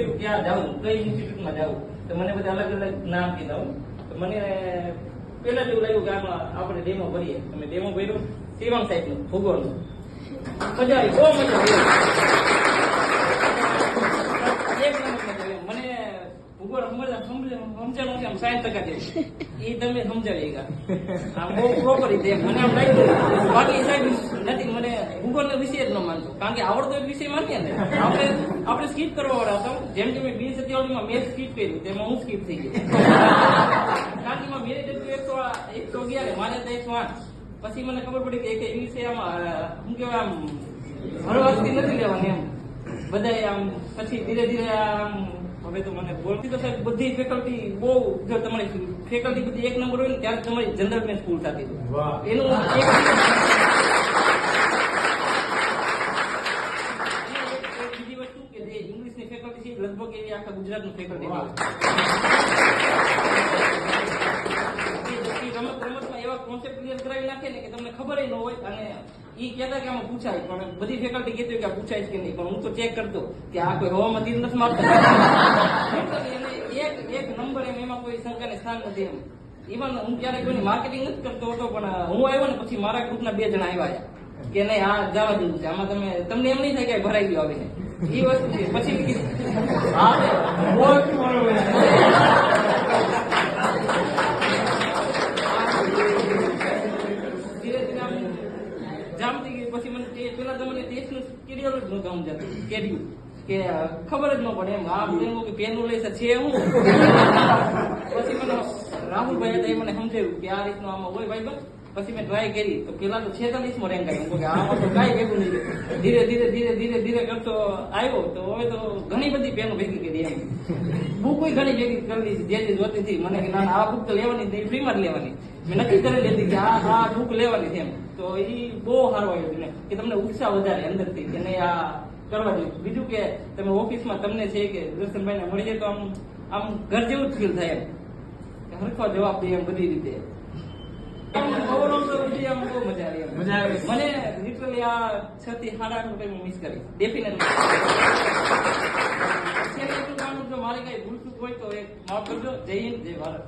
કર્યું ક્યાં જાઉં? કઈ ઇન્સ્ટિટ્યૂટમાં જાઉં? તો મને બધા અલગ અલગ નામ કીધા. તો મને પેલા જેવું લાગ્યું કે આમાં આપણે ડેમો ભરીએ અમે ડેમો ભર્યો શિવમ સાહેબનું, ભૂગોળનું. મજા આવી, બહુ મજા આવી. એક મને ભૂગોળ સમજ- સમજ- સમજાણું આમ સાઠ ટકા જેવું એ તમે સમજાવી ગયા. આમ બહુ પ્રોપર રીતે. મને લાગ્યું. બાકી સાહેબ મને ભૂગોળનો વિષય જ ન માનતો કારણ કે આવડતો એક વિષય માનીએ ને આપણે આપણે સ્કીપ કરવા વાળા હતા. જેમ કે મેં બીજી સત્યાવળીમાં મેં સ્કીપ કર્યું તેમાં હું સ્કીપ થઈ ગયો. કારણ કે મેરે જેટલું એકસો એકસો અગિયાર મારે તો એકસો આઠ પછી મને ખબર પડી કે એક ઇંગ્લિશ આમાં શું કહેવાય આમ હળવાશથી નથી લેવાની એમ. બધાય આમ પછી ધીરે ધીરે આમ હવે તો મને બોલતી તો સાહેબ બધી ફેકલ્ટી બહુ જો તમારી ફેકલ્ટી બધી એક નંબર હોય ને ત્યારે તમારી જનરલ મેં સ્કૂલ થતી. એનું એક અને એક- એક બીજી વસ્તુ કે ઇંગ્લિશની ફેકલ્ટી છે લગભગ એવી આખા ગુજરાતનું ફેકલ્ટી વાહ. રમત રમતમાં એવા કોન્સેપ્ટ ક્લિયર કરાવી નાખે ને કે તમને ખબર ન હોય અને એ કહેતા કે આમાં પૂછાય પણ બધી ફેકલ્ટી કહેતી કે પૂછાય કે નહીં. પણ હું તો ચેક કરતો કે આ કોઈ હવામાં તીર નથી મારતો. એક એક નંબર એમ એમાં કોઈ શંકાને સ્થાન નથી એમ. ઇવન હું ક્યારેક કોઈની માર્કેટિંગ નથી કરતો હતો પણ હું આવ્યો ને પછી મારા ગ્રુપના બે જણા આવ્યા. કે નહીં આ જવા જેવું છે. આમાં તમે તમને એમ નહીં થાય કે ભરાઈ ગયો આવીને. એ વસ્તુ પછી કીધું, હા બહુ જ ધીરે ધીરે આમ જામ ગઈ. પછી મને તે પેલા તો મને ટેસ્ટનું સ્કેડ્યુલ જ નહોતું સમજાતું સ્કેડ્યુલ કે ખબર જ ન પડે એમ. આ એમ કે લઈ છે હું. પછી મને રાહુલભાઈ હતા એ મને સમજાવ્યું કે આ રીતનું આમાં હોય ભાઈ બસ. પછી મેં ટ્રાય કરી. તો પેલા તો છેતાલીસમાં રેન્ક આવ્યો કે આમાં તો કાંઈ ભેગું નહીં ધીરે ધીરે ધીરે ધીરે ધીરે કરતો આવ્યો. તો હવે તો ઘણી બધી પેનો ભેગી કરી એમ. બુક ઘણી ભેગી કરી જે જે જોતી હતી. મને કે ના આ બુક તો લેવાની નહીં ફ્રીમાં જ લેવાની. મેં નક્કી કરી લીધી કે આ આ બુક લેવાની છે એમ. તો એ બહુ સારો આવ્યો કે તમને ઉત્સાહ વધારે અંદરથી કે નહીં, આ કરવા જોઈએ બીજું કે તમે ઓફિસમાં તમને છે કે દર્શનભાઈને મળી જાય તો આમ આમ ઘર જેવું જ ફીલ થાય એમ. હરખો જવાબ દે એમ બધી રીતે. મને લિટરલી આ છ થી સાડા આઠ રૂપિયા હું મિસ કરીશ ડેફિનેટલી મારી કઈ ભૂલ ચૂક હોય તો એક માફ કરજો. જય હિન્દ જય ભારત.